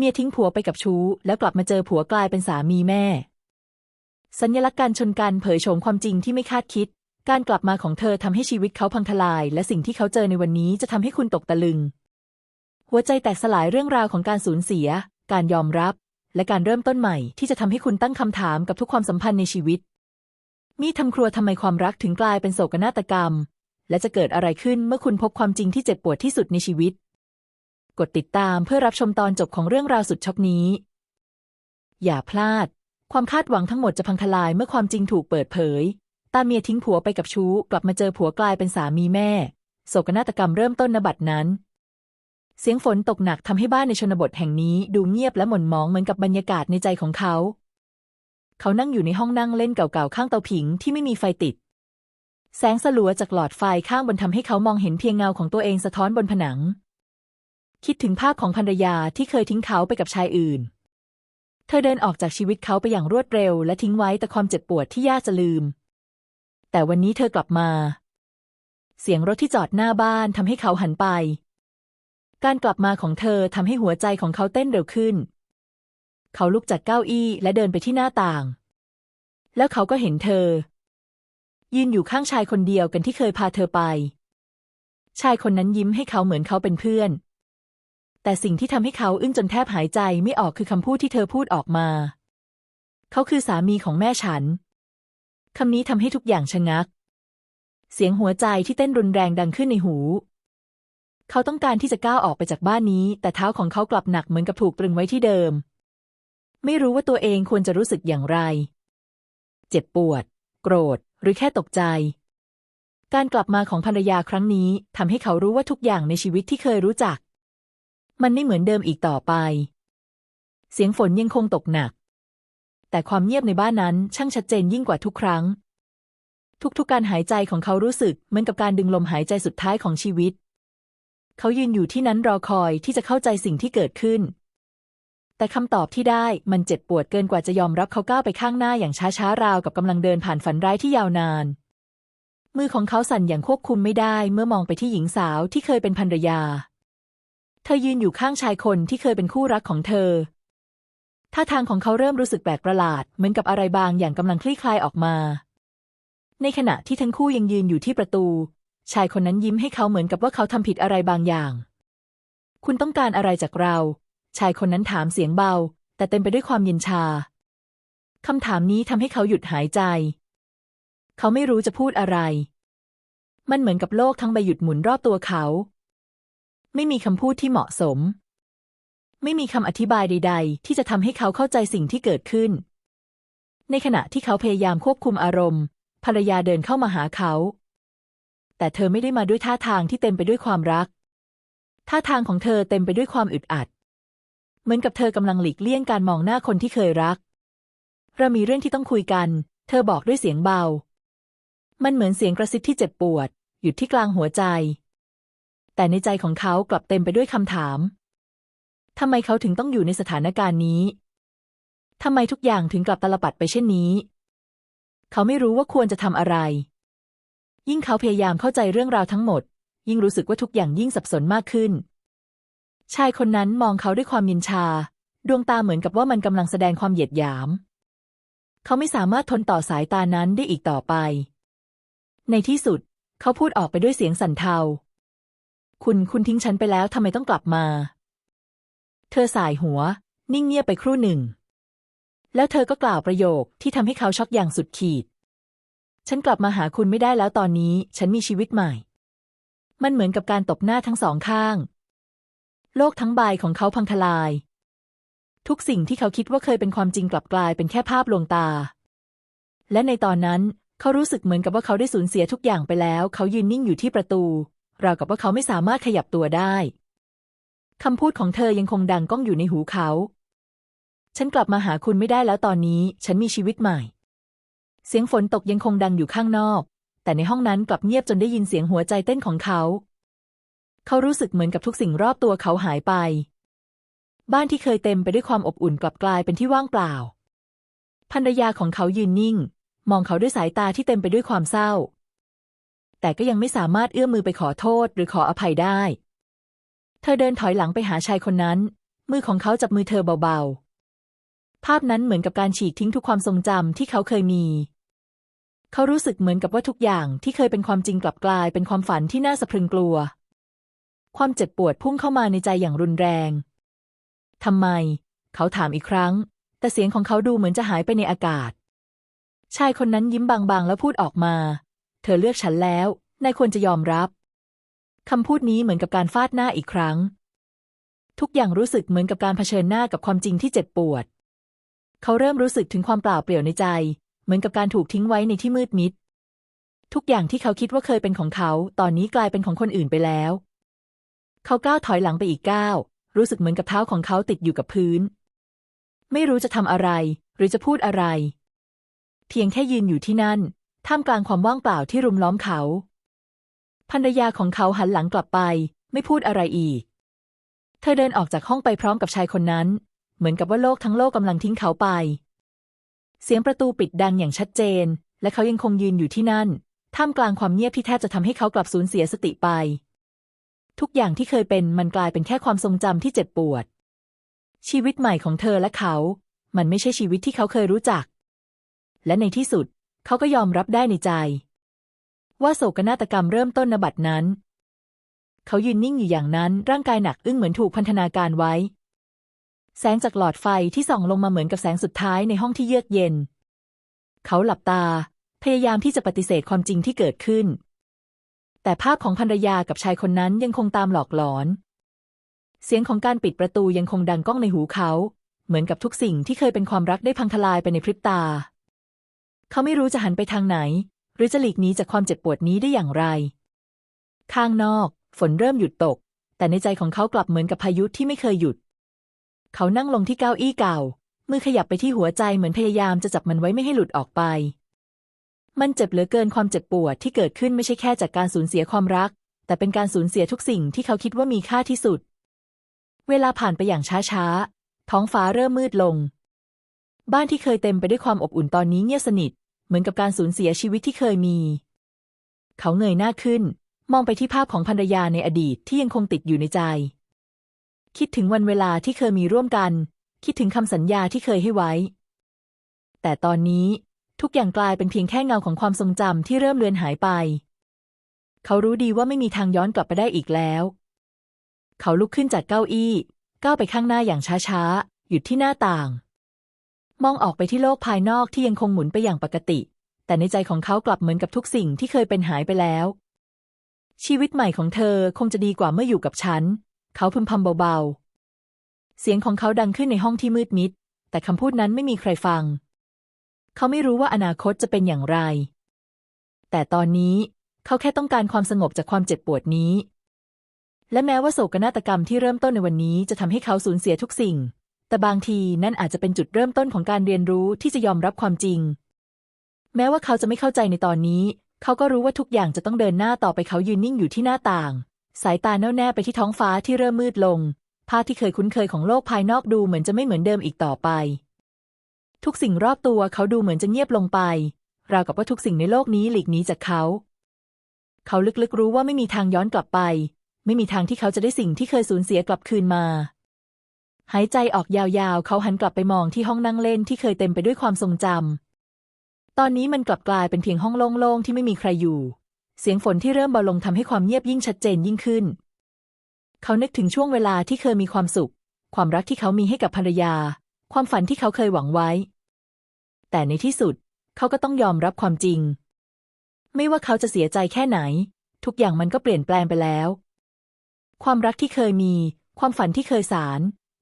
เมียทิ้งผัวไปกับชู้ แล้วกลับมาเจอผัวกลายเป็นสามีแม่ สัญลักษณ์การชนกันเผยโฉมความจริงที่ไม่คาดคิด การกลับมาของเธอทำให้ชีวิตเขาพังทลาย และสิ่งที่เขาเจอในวันนี้จะทำให้คุณตกตะลึง หัวใจแตกสลายเรื่องราวของการสูญเสีย การยอมรับ และการเริ่มต้นใหม่ ที่จะทำให้คุณตั้งคำถามกับทุกความสัมพันธ์ในชีวิต มีดทำครัวทำไมความรักถึงกลายเป็นโศกนาฏกรรม และจะเกิดอะไรขึ้นเมื่อคุณพบความจริงที่เจ็บปวดที่สุดในชีวิต กดติดตามเพื่อรับชมตอนจบของเรื่องราวสุดช็อกนี้ อย่าพลาด ความคาดหวังทั้งหมดจะพังทลายเมื่อความจริงถูกเปิดเผย ตาเมียทิ้งผัวไปกับชู้ กลับมาเจอผัวกลายเป็นสามีแม่ โศกนาฏกรรมเริ่มต้นนบัดนั้น เสียงฝนตกหนักทำให้บ้านในชนบทแห่งนี้ ดูเงียบและหม่นหมองเหมือนกับบรรยากาศในใจของเขา เขานั่งอยู่ในห้องนั่งเล่นเก่าๆข้างเตาผิงที่ไม่มีไฟติด แสงสลัวจากหลอดไฟข้างบนทำให้เขามองเห็นเพียงเงาของตัวเองสะท้อนบนผนัง คิดถึงภาพของภรรยาที่เคยทิ้งเขาไปกับชายอื่น เธอเดินออกจากชีวิตเขาไปอย่างรวดเร็ว และทิ้งไว้แต่ความเจ็บปวดที่ยากจะลืม แต่วันนี้เธอกลับมา เสียงรถที่จอดหน้าบ้านทำให้เขาหันไป การกลับมาของเธอทำให้หัวใจของเขาเต้นเร็วขึ้น เขาลุกจากเก้าอี้และเดินไปที่หน้าต่าง แล้วเขาก็เห็นเธอ ยืนอยู่ข้างชายคนเดียวกันที่เคยพาเธอไป ชายคนนั้นยิ้มให้เขาเหมือนเขาเป็นเพื่อน แต่สิ่งที่ทำให้เขาอึ้งจนแทบหายใจไม่ออกคือคำพูดที่เธอพูดออกมา เขาคือสามีของแม่ฉัน คำนี้ทำให้ทุกอย่างชะงัก เสียงหัวใจที่เต้นรุนแรงดังขึ้นในหู เขาต้องการที่จะก้าวออกไปจากบ้านนี้ แต่เท้าของเขากลับหนักเหมือนกับถูกตรึงไว้ที่เดิม ไม่รู้ว่าตัวเองควรจะรู้สึกอย่างไร เจ็บปวด โกรธ หรือแค่ตกใจการกลับมาของภรรยาครั้งนี้ทำให้เขารู้ว่าทุกอย่างในชีวิตที่เคยรู้จัก มันไม่เหมือนเดิมอีกต่อไป เสียงฝนยังคงตกหนัก แต่ความเงียบในบ้านนั้นช่างชัดเจนยิ่งกว่าทุกครั้ง ทุกๆการหายใจของเขารู้สึกเหมือนกับการดึงลมหายใจสุดท้ายของชีวิต เขายืนอยู่ที่นั้นรอคอยที่จะเข้าใจสิ่งที่เกิดขึ้น แต่คำตอบที่ได้มันเจ็บปวดเกินกว่าจะยอมรับเขาก้าวไปข้างหน้าอย่างช้าๆราวกับกำลังเดินผ่านฝันร้ายที่ยาวนานมือของเขาสั่นอย่างควบคุมไม่ได้เมื่อมองไปที่หญิงสาวที่เคยเป็นภรรยา เธอยืนอยู่ข้างชายคนที่เคยเป็นคู่รักของเธอ ท่าทางของเขาเริ่มรู้สึกแปลกประหลาด เหมือนกับอะไรบางอย่างกำลังคลี่คลายออกมา ในขณะที่ทั้งคู่ยังยืนอยู่ที่ประตู ชายคนนั้นยิ้มให้เขาเหมือนกับว่าเขาทำผิดอะไรบางอย่าง คุณต้องการอะไรจากเรา ชายคนนั้นถามเสียงเบา แต่เต็มไปด้วยความเย็นชาคำถามนี้ทำให้เขาหยุดหายใจ เขาไม่รู้จะพูดอะไร มันเหมือนกับโลกทั้งใบหยุดหมุนรอบตัวเขา ไม่มีคำพูดที่เหมาะสม ไม่มีคำอธิบายใด ๆ ที่จะทำให้เขาเข้าใจสิ่งที่เกิดขึ้น ในขณะที่เขาพยายามควบคุมอารมณ์ ภรรยาเดินเข้ามาหาเขา แต่เธอไม่ได้มาด้วยท่าทางที่เต็มไปด้วยความรัก ท่าทางของเธอเต็มไปด้วยความอึดอัด เหมือนกับเธอกำลังหลีกเลี่ยงการมองหน้าคนที่เคยรัก เรามีเรื่องที่ต้องคุยกัน เธอบอกด้วยเสียงเบา มันเหมือนเสียงกระซิบที่เจ็บปวด หยุดที่กลางหัวใจ แต่ในใจของเขากลับเต็มไปด้วยคำถาม ทำไมเขาถึงต้องอยู่ในสถานการณ์นี้ ทำไมทุกอย่างถึงกลับตลปัดไปเช่นนี้ เขาไม่รู้ว่าควรจะทำอะไร ยิ่งเขาพยายามเข้าใจเรื่องราวทั้งหมด ยิ่งรู้สึกว่าทุกอย่างยิ่งสับสนมากขึ้น ชายคนนั้นมองเขาด้วยความเย็นชา ดวงตาเหมือนกับว่ามันกำลังแสดงความเหยียดหยาม เขาไม่สามารถทนต่อสายตานั้นได้อีกต่อไป ในที่สุด เขาพูดออกไปด้วยเสียงสั่นเทา คุณคุณทิ้งฉันไปแล้วทำไมต้องกลับมา เธอสายหัว นิ่งเงียบไปครู่หนึ่ง แล้วเธอก็กล่าวประโยคที่ทำให้เขาช็อกอย่างสุดขีด ฉันกลับมาหาคุณไม่ได้แล้วตอนนี้ ฉันมีชีวิตใหม่ มันเหมือนกับการตบหน้าทั้งสองข้าง โลกทั้งใบของเขาพังทลาย ทุกสิ่งที่เขาคิดว่าเคยเป็นความจริงกลับกลายเป็นแค่ภาพลวงตา และในตอนนั้นเขารู้สึกเหมือนกับว่าเขาได้สูญเสียทุกอย่างไปแล้ว เขายืนนิ่งอยู่ที่ประตู ราวกับว่าเขาไม่สามารถขยับตัวได้คำพูดของเธอยังคงดังก้องอยู่ในหูเขา ฉันกลับมาหาคุณไม่ได้แล้วตอนนี้ ฉันมีชีวิตใหม่ เสียงฝนตกยังคงดังอยู่ข้างนอก แต่ในห้องนั้นกลับเงียบจนได้ยินเสียงหัวใจเต้นของเขา เขารู้สึกเหมือนกับทุกสิ่งรอบตัวเขาหายไป บ้านที่เคยเต็มไปด้วยความอบอุ่นกลับกลายเป็นที่ว่างเปล่า ภรรยาของเขายืนนิ่ง มองเขาด้วยสายตาที่เต็มไปด้วยความเศร้า แต่ก็ยังไม่สามารถเอื้อมมือไปขอโทษหรือขออภัยได้ เธอเดินถอยหลังไปหาชายคนนั้น มือของเขาจับมือเธอเบาๆ ภาพนั้นเหมือนกับการฉีกทิ้งทุกความทรงจำที่เขาเคยมี เขารู้สึกเหมือนกับว่าทุกอย่างที่เคยเป็นความจริงกลับกลายเป็นความฝันที่น่าสะพรึงกลัว ความเจ็บปวดพุ่งเข้ามาในใจอย่างรุนแรงทำไม เขาถามอีกครั้ง แต่เสียงของเขาดูเหมือนจะหายไปในอากาศ ชายคนนั้นยิ้มบางๆ แล้วพูดออกมา เธอเลือกฉันแล้ว นายควรจะยอมรับ คำพูดนี้เหมือนกับการฟาดหน้าอีกครั้ง ทุกอย่างรู้สึกเหมือนกับการเผชิญหน้ากับความจริงที่เจ็บปวด เขาเริ่มรู้สึกถึงความเปล่าเปลี่ยวในใจ เหมือนกับการถูกทิ้งไว้ในที่มืดมิด ทุกอย่างที่เขาคิดว่าเคยเป็นของเขา ตอนนี้กลายเป็นของคนอื่นไปแล้ว เขาก้าวถอยหลังไปอีกก้าว รู้สึกเหมือนกับเท้าของเขาติดอยู่กับพื้น ไม่รู้จะทำอะไร หรือจะพูดอะไร เพียงแค่ยืนอยู่ที่นั่น ท่ามกลางความว่างเปล่าที่รุมล้อมเขาภรรยาของเขาหันหลังกลับไป ไม่พูดอะไรอีก เธอเดินออกจากห้องไปพร้อมกับชายคนนั้น เหมือนกับว่าโลกทั้งโลกกำลังทิ้งเขาไป เสียงประตูปิดดังอย่างชัดเจน และเขายังคงยืนอยู่ที่นั่น ท่ามกลางความเงียบที่แทบจะทำให้เขากลับสูญเสียสติไป ทุกอย่างที่เคยเป็นมันกลายเป็นแค่ความทรงจำที่เจ็บปวด ชีวิตใหม่ของเธอและเขา มันไม่ใช่ชีวิตที่เขาเคยรู้จัก และในที่สุด เขาก็ยอมรับได้ในใจ ว่าโศกนาฏกรรมเริ่มต้นนบัดนั้น เขายืนนิ่งอยู่อย่างนั้นร่างกายหนักอึ้งเหมือนถูกพันธนาการไว้ แสงจากหลอดไฟที่ส่องลงมาเหมือนกับแสงสุดท้ายในห้องที่เยือกเย็น เขาหลับตา พยายามที่จะปฏิเสธความจริงที่เกิดขึ้น แต่ภาพของภรรยากับชายคนนั้นยังคงตามหลอกหลอน เสียงของการปิดประตูยังคงดังก้องในหูเขา เหมือนกับทุกสิ่งที่เคยเป็นความรักได้พังทลายไปในพริบตา เขาไม่รู้จะหันไปทางไหน หรือจะหลีกหนีจากความเจ็บปวดนี้ได้อย่างไร ข้างนอก ฝนเริ่มหยุดตก แต่ในใจของเขากลับเหมือนกับพายุที่ไม่เคยหยุด เขานั่งลงที่เก้าอี้เก่า มือขยับไปที่หัวใจเหมือนพยายามจะจับมันไว้ไม่ให้หลุดออกไป มันเจ็บเหลือเกินความเจ็บปวดที่เกิดขึ้นไม่ใช่แค่จากการสูญเสียความรัก แต่เป็นการสูญเสียทุกสิ่งที่เขาคิดว่ามีค่าที่สุด เวลาผ่านไปอย่างช้าๆท้องฟ้าเริ่มมืดลง บ้านที่เคยเต็มไปด้วยความอบอุ่นตอนนี้เงียบสนิท เหมือนกับการสูญเสียชีวิตที่เคยมี เขาเงยหน้าขึ้น มองไปที่ภาพของภรรยาในอดีตที่ยังคงติดอยู่ในใจ คิดถึงวันเวลาที่เคยมีร่วมกัน คิดถึงคำสัญญาที่เคยให้ไว้ แต่ตอนนี้ทุกอย่างกลายเป็นเพียงแค่เงาของความทรงจำที่เริ่มเลือนหายไป เขารู้ดีว่าไม่มีทางย้อนกลับไปได้อีกแล้ว เขาลุกขึ้นจากเก้าอี้ ก้าวไปข้างหน้าอย่างช้าๆ หยุดที่หน้าต่าง มองออกไปที่โลกภายนอกที่ยังคงหมุนไปอย่างปกติ แต่ในใจของเขากลับเหมือนกับทุกสิ่งที่เคยเป็นหายไปแล้ว ชีวิตใหม่ของเธอคงจะดีกว่าเมื่ออยู่กับฉัน เขาพึมพำเบาๆ เสียงของเขาดังขึ้นในห้องที่มืดมิด แต่คำพูดนั้นไม่มีใครฟัง เขาไม่รู้ว่าอนาคตจะเป็นอย่างไร แต่ตอนนี้เขาแค่ต้องการความสงบจากความเจ็บปวดนี้ และแม้ว่าโศกนาฏกรรมที่เริ่มต้นในวันนี้จะทำให้เขาสูญเสียทุกสิ่ง แต่บางทีนั่นอาจจะเป็นจุดเริ่มต้นของการเรียนรู้ที่จะยอมรับความจริง แม้ว่าเขาจะไม่เข้าใจในตอนนี้ เขาก็รู้ว่าทุกอย่างจะต้องเดินหน้าต่อไปเขายืนนิ่งอยู่ที่หน้าต่าง สายตาแน่วแน่ไปที่ท้องฟ้าที่เริ่มมืดลง ภาพที่เคยคุ้นเคยของโลกภายนอกดูเหมือนจะไม่เหมือนเดิมอีกต่อไป ทุกสิ่งรอบตัวเขาดูเหมือนจะเงียบลงไป ราวกับว่าทุกสิ่งในโลกนี้หลีกหนีจากเขา เขาลึกๆรู้ว่าไม่มีทางย้อนกลับไป ไม่มีทางที่เขาจะได้สิ่งที่เคยสูญเสียกลับคืนมา หายใจออกยาวๆ เขาหันกลับไปมองที่ห้องนั่งเล่นที่เคยเต็มไปด้วยความทรงจำ ตอนนี้มันกลับกลายเป็นเพียงห้องโล่งๆที่ไม่มีใครอยู่ เสียงฝนที่เริ่มเบาลงทำให้ความเงียบยิ่งชัดเจนยิ่งขึ้น เขานึกถึงช่วงเวลาที่เคยมีความสุข ความรักที่เขามีให้กับภรรยา ความฝันที่เขาเคยหวังไว้ แต่ในที่สุด เขาก็ต้องยอมรับความจริง ไม่ว่าเขาจะเสียใจแค่ไหน ทุกอย่างมันก็เปลี่ยนแปลงไปแล้ว ความรักที่เคยมี ความฝันที่เคยสาร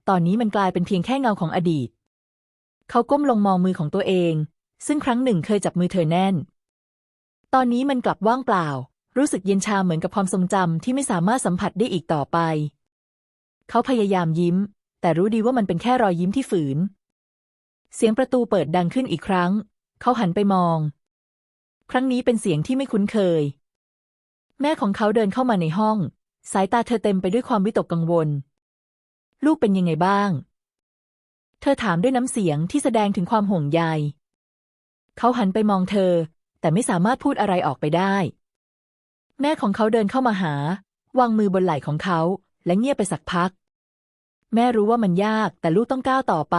ตอนนี้มันกลายเป็นเพียงแค่เงาของอดีต เขาก้มลงมองมือของตัวเอง ซึ่งครั้งหนึ่งเคยจับมือเธอแน่น ตอนนี้มันกลับว่างเปล่า รู้สึกเย็นชาเหมือนกับความทรงจำที่ไม่สามารถสัมผัสได้อีกต่อไป เขาพยายามยิ้ม แต่รู้ดีว่ามันเป็นแค่รอยยิ้มที่ฝืน เสียงประตูเปิดดังขึ้นอีกครั้ง เขาหันไปมอง ครั้งนี้เป็นเสียงที่ไม่คุ้นเคย แม่ของเขาเดินเข้ามาในห้อง สายตาเธอเต็มไปด้วยความวิตกกังวล ลูกเป็นยังไงบ้าง เธอถามด้วยน้ำเสียงที่แสดงถึงความห่วงใย เขาหันไปมองเธอ แต่ไม่สามารถพูดอะไรออกไปได้ แม่ของเขาเดินเข้ามาหา วางมือบนไหล่ของเขา และเงียบไปสักพัก แม่รู้ว่ามันยากแต่ลูกต้องก้าวต่อไป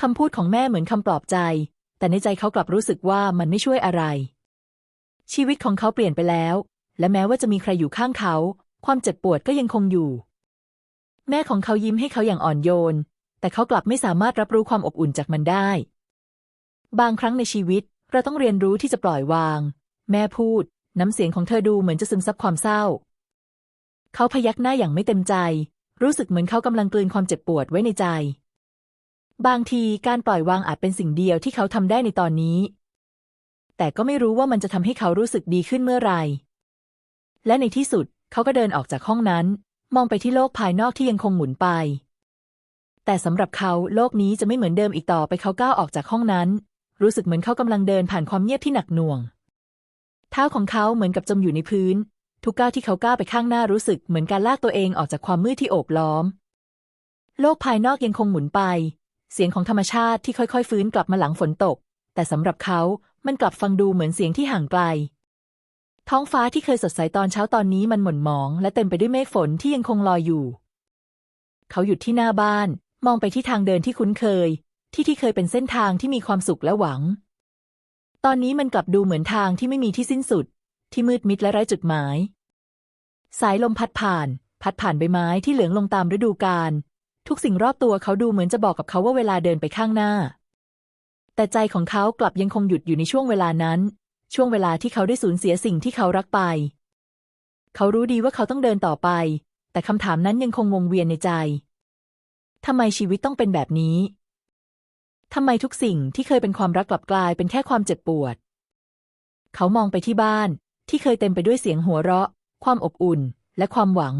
คำพูดของแม่เหมือนคำปลอบใจ แต่ในใจเขากลับรู้สึกว่ามันไม่ช่วยอะไร ชีวิตของเขาเปลี่ยนไปแล้ว และแม้ว่าจะมีใครอยู่ข้างเขา ความเจ็บปวดก็ยังคงอยู่ แม่ของเขายิ้มให้เขาอย่างอ่อนโยน แต่เขากลับไม่สามารถรับรู้ความอบอุ่นจากมันได้ บางครั้งในชีวิตเราต้องเรียนรู้ที่จะปล่อยวาง แม่พูด น้ำเสียงของเธอดูเหมือนจะซึมซับความเศร้า เขาพยักหน้าอย่างไม่เต็มใจ รู้สึกเหมือนเขากำลังกลืนความเจ็บปวดไว้ในใจ บางทีการปล่อยวางอาจเป็นสิ่งเดียวที่เขาทำได้ในตอนนี้ แต่ก็ไม่รู้ว่ามันจะทำให้เขารู้สึกดีขึ้นเมื่อไหร่และในที่สุดเขาก็เดินออกจากห้องนั้น มองไปที่โลกภายนอกที่ยังคงหมุนไป แต่สำหรับเขาโลกนี้จะไม่เหมือนเดิมอีกต่อไปเขาก้าวออกจากห้องนั้น รู้สึกเหมือนเขากำลังเดินผ่านความเงียบที่หนักหน่วง เท้าของเขาเหมือนกับจมอยู่ในพื้น ทุกก้าวที่เขาก้าวไปข้างหน้ารู้สึกเหมือนการลากตัวเองออกจากความมืดที่โอบล้อม โลกภายนอกยังคงหมุนไป เสียงของธรรมชาติที่ค่อยๆ ฟื้นกลับมาหลังฝนตก แต่สำหรับเขามันกลับฟังดูเหมือนเสียงที่ห่างไกล ท้องฟ้าที่เคยสดใสตอนเช้าตอนนี้มันหม่นหมอง และเต็มไปด้วยเมฆฝนที่ยังคงลอยอยู่ เขาหยุดที่หน้าบ้าน มองไปที่ทางเดินที่คุ้นเคย ที่ที่เคยเป็นเส้นทางที่มีความสุขและหวัง ตอนนี้มันกลับดูเหมือนทางที่ไม่มีที่สิ้นสุด ที่มืดมิดและไร้จุดหมาย สายลมพัดผ่าน พัดผ่านใบไม้ที่เหลืองลงตามฤดูกาลทุกสิ่งรอบตัวเขาดูเหมือนจะบอกกับเขาว่าเวลาเดินไปข้างหน้า แต่ใจของเขากลับยังคงหยุดอยู่ในช่วงเวลานั้น ช่วงเวลาที่เขาได้สูญเสียสิ่งที่เขารักไป เขารู้ดีว่าเขาต้องเดินต่อไป แต่คำถามนั้นยังคงวงเวียนในใจทำไมชีวิตต้องเป็นแบบนี้ทำไมทุกสิ่งที่เคยเป็นความรักกลับกลายเป็นแค่ความเจ็บปวด เขามองไปที่บ้านที่เคยเต็มไปด้วยเสียงหัวเราะ ความอบอุ่น และความหวัง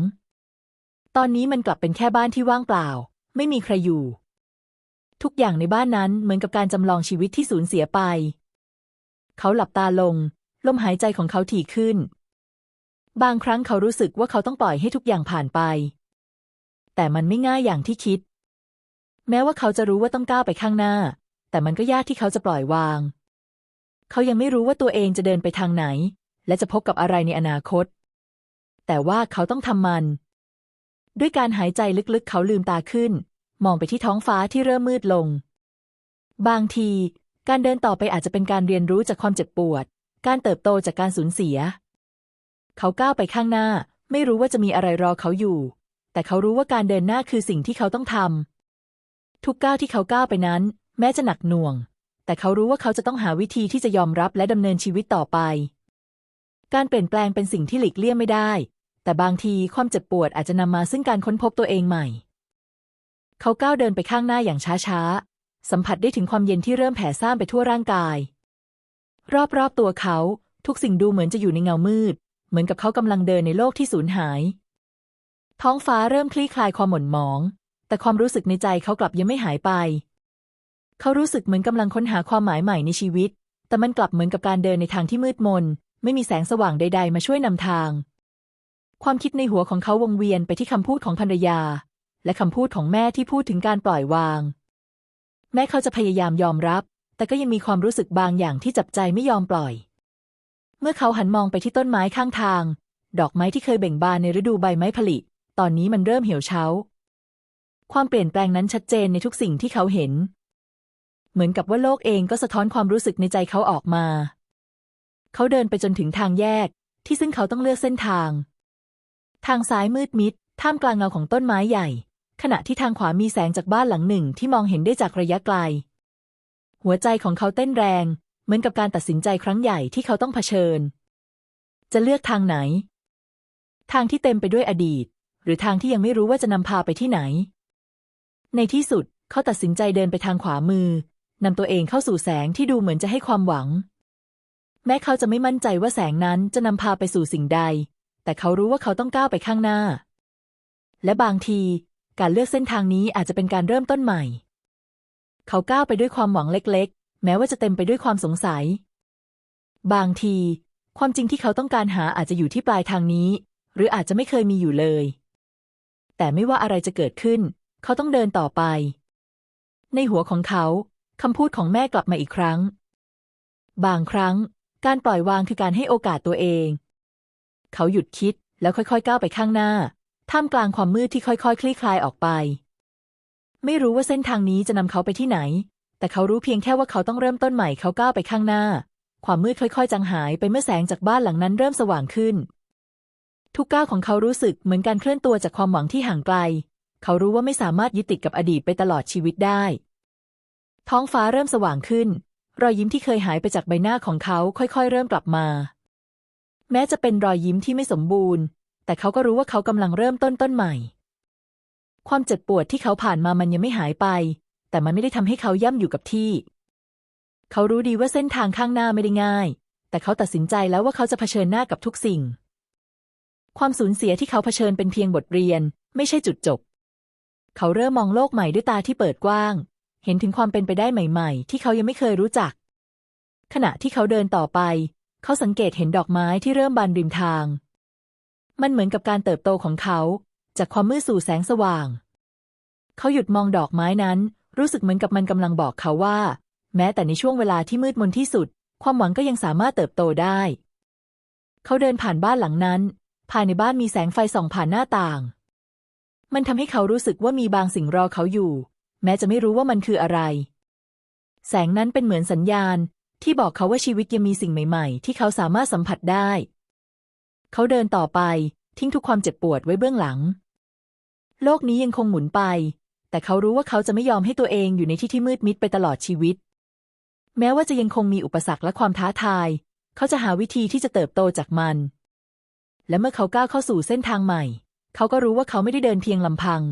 ตอนนี้มันกลับเป็นแค่บ้านที่ว่างเปล่า ไม่มีใครอยู่ ทุกอย่างในบ้านนั้นเหมือนกับการจำลองชีวิตที่สูญเสียไป เขาหลับตาลง ลมหายใจของเขาถี่ขึ้น บางครั้งเขารู้สึกว่าเขาต้องปล่อยให้ทุกอย่างผ่านไป แต่มันไม่ง่ายอย่างที่คิด แม้ว่าเขาจะรู้ว่าต้องก้าวไปข้างหน้า แต่มันก็ยากที่เขาจะปล่อยวาง เขายังไม่รู้ว่าตัวเองจะเดินไปทางไหน และจะพบกับอะไรในอนาคต แต่ว่าเขาต้องทำมัน ด้วยการหายใจลึกๆ เขาลืมตาขึ้น มองไปที่ท้องฟ้าที่เริ่มมืดลง บางที การเดินต่อไปอาจจะเป็นการเรียนรู้จากความเจ็บปวด การเติบโตจากการสูญเสีย เขาก้าวไปข้างหน้า ไม่รู้ว่าจะมีอะไรรอเขาอยู่ แต่เขารู้ว่าการเดินหน้าคือสิ่งที่เขาต้องทำทุกก้าวที่เขาก้าวไปนั้น แม้จะหนักหน่วง แต่เขารู้ว่าเขาจะต้องหาวิธีที่จะยอมรับและดำเนินชีวิตต่อไป การเปลี่ยนแปลงเป็นสิ่งที่หลีกเลี่ยงไม่ได้ แต่บางทีความเจ็บปวดอาจจะนำมาซึ่งการค้นพบตัวเองใหม่ เขาก้าวเดินไปข้างหน้าอย่างช้าๆ สัมผัสได้ถึงความเย็นที่เริ่มแผ่ซ่านไปทั่วร่างกาย รอบๆตัวเขา ทุกสิ่งดูเหมือนจะอยู่ในเงามืด เหมือนกับเขากำลังเดินในโลกที่สูญหาย ท้องฟ้าเริ่มคลี่คลายความหม่นหมอง แต่ความรู้สึกในใจเขากลับยังไม่หายไป เขารู้สึกเหมือนกำลังค้นหาความหมายใหม่ในชีวิต แต่มันกลับเหมือนกับการเดินในทางที่มืดมน ไม่มีแสงสว่างใด ๆ มาช่วยนำทาง ความคิดในหัวของเขาวงเวียนไปที่คำพูดของภรรยา และคำพูดของแม่ที่พูดถึงการปล่อยวาง แม้เขาจะพยายามยอมรับ แต่ก็ยังมีความรู้สึกบางอย่างที่จับใจไม่ยอมปล่อย เมื่อเขาหันมองไปที่ต้นไม้ข้างทาง ดอกไม้ที่เคยเบ่งบานในฤดูใบไม้ผลิ ตอนนี้มันเริ่มเหี่ยวเฉาความเปลี่ยนแปลงนั้นชัดเจนในทุกสิ่งที่เขาเห็น เหมือนกับว่าโลกเองก็สะท้อนความรู้สึกในใจเขาออกมา เขาเดินไปจนถึงทางแยก ที่ซึ่งเขาต้องเลือกเส้นทาง ทางซ้ายมืดมิด ท่ามกลางเงาของต้นไม้ใหญ่ ขณะที่ทางขวามีแสงจากบ้านหลังหนึ่งที่มองเห็นได้จากระยะไกล หัวใจของเขาเต้นแรง เหมือนกับการตัดสินใจครั้งใหญ่ที่เขาต้องเผชิญ จะเลือกทางไหน ทางที่เต็มไปด้วยอดีต หรือทางที่ยังไม่รู้ว่าจะนำพาไปที่ไหน ในที่สุดเขาตัดสินใจเดินไปทางขวามือนำตัวเองเข้าสู่แสงที่ดูเหมือนจะให้ความหวัง แม้เขาจะไม่มั่นใจว่าแสงนั้นจะนำพาไปสู่สิ่งใด แต่เขารู้ว่าเขาต้องก้าวไปข้างหน้า และบางที การเลือกเส้นทางนี้อาจจะเป็นการเริ่มต้นใหม่ เขาก้าวไปด้วยความหวังเล็กๆ แม้ว่าจะเต็มไปด้วยความสงสัย บางที ความจริงที่เขาต้องการหาอาจจะอยู่ที่ปลายทางนี้ หรืออาจจะไม่เคยมีอยู่เลย แต่ไม่ว่าอะไรจะเกิดขึ้น เขาต้องเดินต่อไป ในหัวของเขาคำพูดของแม่กลับมาอีกครั้ง บางครั้ง การปล่อยวางคือการให้โอกาสตัวเอง เขาหยุดคิดแล้วค่อยๆ ก้าวไปข้างหน้า ท่ามกลางความมืดที่ค่อยๆ คลี่คลายออกไป ไม่รู้ว่าเส้นทางนี้จะนำเขาไปที่ไหน แต่เขารู้เพียงแค่ว่าเขาต้องเริ่มต้นใหม่เขาก้าวไปข้างหน้า ความมืดค่อยๆ จางหายไปเมื่อแสงจากบ้านหลังนั้นเริ่มสว่างขึ้น ทุกก้าวของเขารู้สึกเหมือนการเคลื่อนตัวจากความหวังที่ห่างไกล เขารู้ว่าไม่สามารถยึดติดกับอดีตไปตลอดชีวิตได้ ท้องฟ้าเริ่มสว่างขึ้น รอยยิ้มที่เคยหายไปจากใบหน้าของเขาค่อยๆ เริ่มกลับมา แม้จะเป็นรอยยิ้มที่ไม่สมบูรณ์ แต่เขาก็รู้ว่าเขากำลังเริ่มต้นต้นใหม่ ความเจ็บปวดที่เขาผ่านมามันยังไม่หายไป แต่มันไม่ได้ทำให้เขาย่ำอยู่กับที่ เขารู้ดีว่าเส้นทางข้างหน้าไม่ได้ง่าย แต่เขาตัดสินใจแล้วว่าเขาจะเผชิญหน้ากับทุกสิ่ง ความสูญเสียที่เขาเผชิญเป็นเพียงบทเรียน ไม่ใช่จุดจบ เขาเริ่มมองโลกใหม่ด้วยตาที่เปิดกว้าง เห็นถึงความเป็นไปได้ใหม่ ๆ ที่เขายังไม่เคยรู้จัก ขณะที่เขาเดินต่อไป เขาสังเกตเห็นดอกไม้ที่เริ่มบานริมทาง มันเหมือนกับการเติบโตของเขา จากความมืดสู่แสงสว่าง เขาหยุดมองดอกไม้นั้น รู้สึกเหมือนกับมันกำลังบอกเขาว่า แม้แต่ในช่วงเวลาที่มืดมนที่สุด ความหวังก็ยังสามารถเติบโตได้ เขาเดินผ่านบ้านหลังนั้น ภายในบ้านมีแสงไฟส่องผ่านหน้าต่าง มันทำให้เขารู้สึกว่ามีบางสิ่งรอเขาอยู่ แม้จะไม่รู้ว่ามันคืออะไร แสงนั้นเป็นเหมือนสัญญาณที่บอกเขาว่าชีวิตยังมีสิ่งใหม่ ๆ ที่เขาสามารถสัมผัสได้ เขาเดินต่อไป ทิ้งทุกความเจ็บปวดไว้เบื้องหลัง โลกนี้ยังคงหมุนไป แต่เขารู้ว่าเขาจะไม่ยอมให้ตัวเองอยู่ในที่ที่มืดมิดไปตลอดชีวิต แม้ว่าจะยังคงมีอุปสรรคและความท้าทาย เขาจะหาวิธีที่จะเติบโตจากมัน และเมื่อเขาก้าวเข้าสู่เส้นทางใหม่ เขาก็รู้ว่าเขาไม่ได้เดินเพียงลำพัง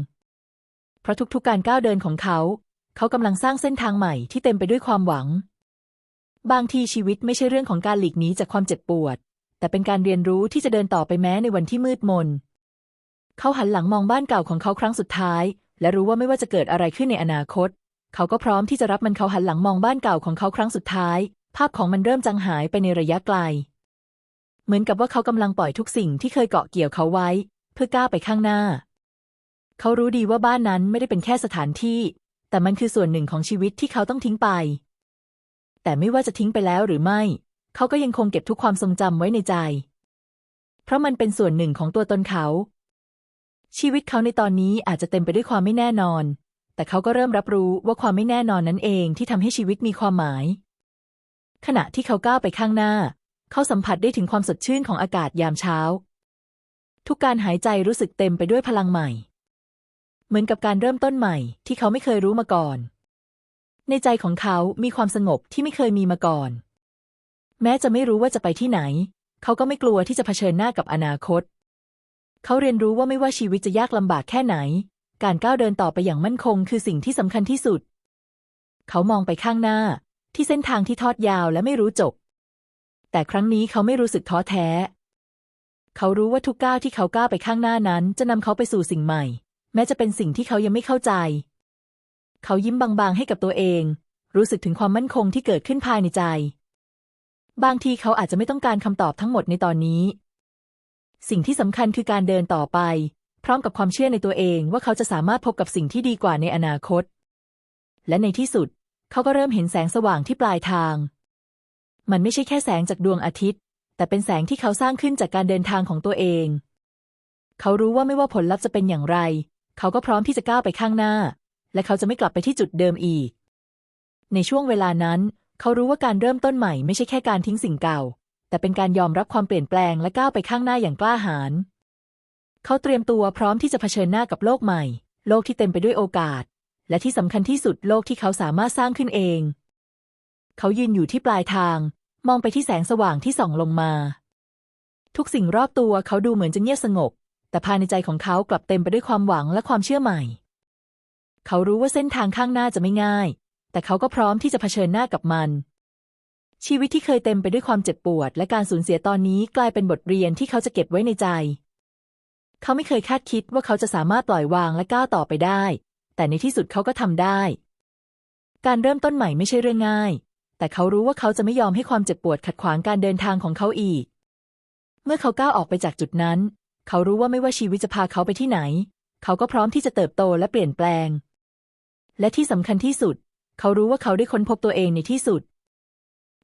เพราะทุกๆการก้าวเดินของเขา เขากำลังสร้างเส้นทางใหม่ที่เต็มไปด้วยความหวัง บางทีชีวิตไม่ใช่เรื่องของการหลีกหนีจากความเจ็บปวด แต่เป็นการเรียนรู้ที่จะเดินต่อไปแม้ในวันที่มืดมน เขาหันหลังมองบ้านเก่าของเขาครั้งสุดท้าย และรู้ว่าไม่ว่าจะเกิดอะไรขึ้นในอนาคต เขาก็พร้อมที่จะรับมันเขาหันหลังมองบ้านเก่าของเขาครั้งสุดท้าย ภาพของมันเริ่มจางหายไปในระยะไกล เหมือนกับว่าเขากำลังปล่อยทุกสิ่งที่เคยเกาะเกี่ยวเขาไว้ เพื่อก้าวไปข้างหน้า เขารู้ดีว่าบ้านนั้นไม่ได้เป็นแค่สถานที่ แต่มันคือส่วนหนึ่งของชีวิตที่เขาต้องทิ้งไป แต่ไม่ว่าจะทิ้งไปแล้วหรือไม่ เขาก็ยังคงเก็บทุกความทรงจำไว้ในใจ เพราะมันเป็นส่วนหนึ่งของตัวตนเขา ชีวิตเขาในตอนนี้อาจจะเต็มไปด้วยความไม่แน่นอน แต่เขาก็เริ่มรับรู้ว่าความไม่แน่นอนนั้นเองที่ทำให้ชีวิตมีความหมาย ขณะที่เขาก้าวไปข้างหน้า เขาสัมผัสได้ถึงความสดชื่นของอากาศยามเช้า ทุกการหายใจรู้สึกเต็มไปด้วยพลังใหม่ เหมือนกับการเริ่มต้นใหม่ที่เขาไม่เคยรู้มาก่อน ในใจของเขามีความสงบที่ไม่เคยมีมาก่อน แม้จะไม่รู้ว่าจะไปที่ไหน เขาก็ไม่กลัวที่จะเผชิญหน้ากับอนาคต เขาเรียนรู้ว่าไม่ว่าชีวิตจะยากลำบากแค่ไหน การก้าวเดินต่อไปอย่างมั่นคงคือสิ่งที่สำคัญที่สุด เขามองไปข้างหน้า ที่เส้นทางที่ทอดยาวและไม่รู้จบ แต่ครั้งนี้เขาไม่รู้สึกท้อแท้ เขารู้ว่าทุกก้าวที่เขาก้าวไปข้างหน้านั้น จะนำเขาไปสู่สิ่งใหม่ แม้จะเป็นสิ่งที่เขายังไม่เข้าใจ เขายิ้มบางๆให้กับตัวเอง รู้สึกถึงความมั่นคงที่เกิดขึ้นภายในใจ บางทีเขาอาจจะไม่ต้องการคำตอบทั้งหมดในตอนนี้ สิ่งที่สำคัญคือการเดินต่อไป พร้อมกับความเชื่อในตัวเองว่าเขาจะสามารถพบกับสิ่งที่ดีกว่าในอนาคต และในที่สุด เขาก็เริ่มเห็นแสงสว่างที่ปลายทาง มันไม่ใช่แค่แสงจากดวงอาทิตย์ แต่เป็นแสงที่เขาสร้างขึ้นจากการเดินทางของตัวเอง เขารู้ว่าไม่ว่าผลลัพธ์จะเป็นอย่างไร เขาก็พร้อมที่จะก้าวไปข้างหน้า และเขาจะไม่กลับไปที่จุดเดิมอีก ในช่วงเวลานั้น เขารู้ว่าการเริ่มต้นใหม่ไม่ใช่แค่การทิ้งสิ่งเก่า แต่เป็นการยอมรับความเปลี่ยนแปลงและก้าวไปข้างหน้าอย่างกล้าหาญเขาเตรียมตัวพร้อมที่จะเผชิญหน้ากับโลกใหม่ โลกที่เต็มไปด้วยโอกาส และที่สำคัญที่สุดโลกที่เขาสามารถสร้างขึ้นเอง เขายืนอยู่ที่ปลายทาง มองไปที่แสงสว่างที่ส่องลงมา ทุกสิ่งรอบตัวเขาดูเหมือนจะเงียบสงบ แต่ภายในใจของเขากลับเต็มไปด้วยความหวังและความเชื่อใหม่ เขารู้ว่าเส้นทางข้างหน้าจะไม่ง่าย แต่เขาก็พร้อมที่จะเผชิญหน้ากับมัน ชีวิตที่เคยเต็มไปด้วยความเจ็บปวด และการสูญเสียตอนนี้กลายเป็นบทเรียนที่เขาจะเก็บไว้ในใจ เขาไม่เคยคาดคิดว่าเขาจะสามารถปล่อยวางและก้าวต่อไปได้ แต่ในที่สุดเขาก็ทำได้ การเริ่มต้นใหม่ไม่ใช่เรื่องง่าย แต่เขารู้ว่าเขาจะไม่ยอมให้ความเจ็บปวดขัดขวางการเดินทางของเขาอีก เมื่อเขาก้าวออกไปจากจุดนั้น เขารู้ว่าไม่ว่าชีวิตจะพาเขาไปที่ไหน เขาก็พร้อมที่จะเติบโตและเปลี่ยนแปลง และที่สำคัญที่สุด เขารู้ว่าเขาได้ค้นพบตัวเองในที่สุด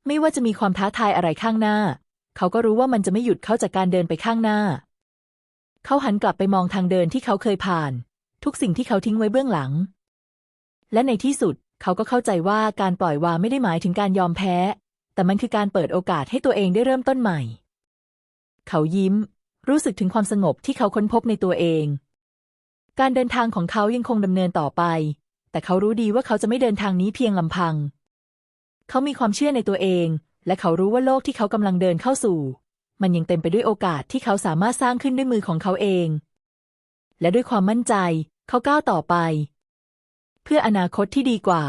ไม่ว่าจะมีความท้าทายอะไรข้างหน้า เขาก็รู้ว่ามันจะไม่หยุดเขาจากการเดินไปข้างหน้า เขาหันกลับไปมองทางเดินที่เขาเคยผ่าน ทุกสิ่งที่เขาทิ้งไว้เบื้องหลัง และในที่สุดเขาก็เข้าใจว่าการปล่อยวางไม่ได้หมายถึงการยอมแพ้ แต่มันคือการเปิดโอกาสให้ตัวเองได้เริ่มต้นใหม่ เขายิ้ม รู้สึกถึงความสงบที่เขาค้นพบในตัวเอง การเดินทางของเขายังคงดำเนินต่อไป แต่เขารู้ดีว่าเขาจะไม่เดินทางนี้เพียงลำพัง เขามีความเชื่อในตัวเอง และเขารู้ว่าโลกที่เขากำลังเดินเข้าสู่ มันยังเต็มไปด้วยโอกาสที่เขาสามารถสร้างขึ้นด้วยมือของเขาเอง และด้วยความมั่นใจ เขาก้าวต่อไป เพื่ออนาคตที่ดีกว่า